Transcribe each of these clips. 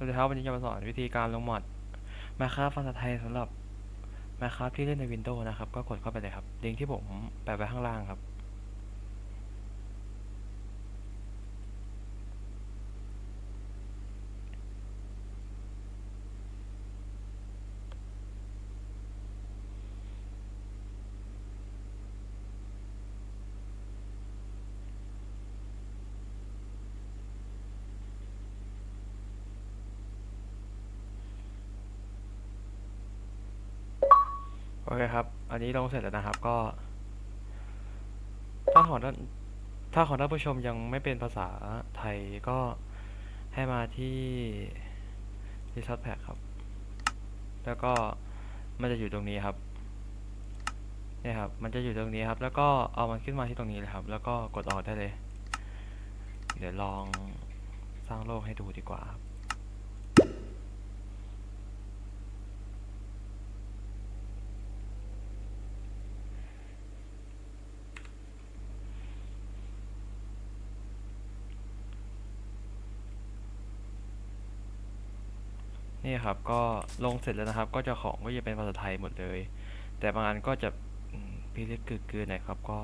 สวัสดีครับวันนี้จะมาสอนวิธีการลงมอดมาคราฟภาษาไทยสำหรับมาคราฟที่เล่นใน Windows นะครับ ก็กดเข้าไปเลยครับลิงก์ที่ผมแปะไว้ข้างล่างครับ โอเคครับ อันนี้ลงเสร็จแล้วนะครับ ก็ ถ้าของท่านถ้าของท่านผู้ชมยังไม่เป็นภาษาไทยก็ให้มาที่ที่ซับแพ็กครับ แล้วก็มันจะอยู่ตรงนี้ครับนี่ครับ มันจะอยู่ตรงนี้ครับ แล้วก็เอามันขึ้นมาที่ตรงนี้เลยครับ แล้วก็กดออกได้เลย เดี๋ยวลองสร้างโลกให้ดูดีกว่าครับ นี่ครับก็ลงเสร็จแล้วนะครับ ก็จะของก็จะเป็นภาษาไทยหมดเลย แต่บางอันก็จะพิลึกกึกกือหน่อยครับ ก็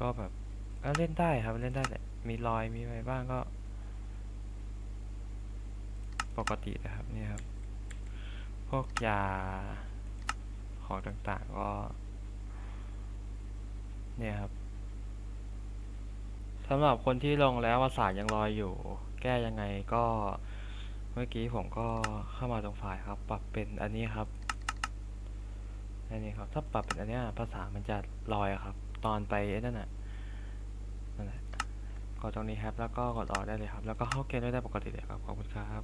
ก็แบบก็เล่นได้ครับเล่นได้แหละมีรอยมีอะไรบ้างก็ ปกตินะครับนี่ครับ พวกยาของต่างๆก็ เนี่ยครับสำหรับคนที่ลงแล้วภาษายังลอยอยู่ แก้ยังไงก็เมื่อกี้ผมก็เข้ามาตรงไฟล์ครับ ปรับเป็นอันนี้ครับอันนี้ครับ ถ้าปรับเป็นอันนี้ภาษามันจะลอยครับ ตอนไปนั่นน่ะนั่นแหละกดตรงนี้ครับ แล้วก็กดออกได้เลยครับ แล้วก็เข้าเกมได้ได้ปกติเลยครับ ขอบคุณครับ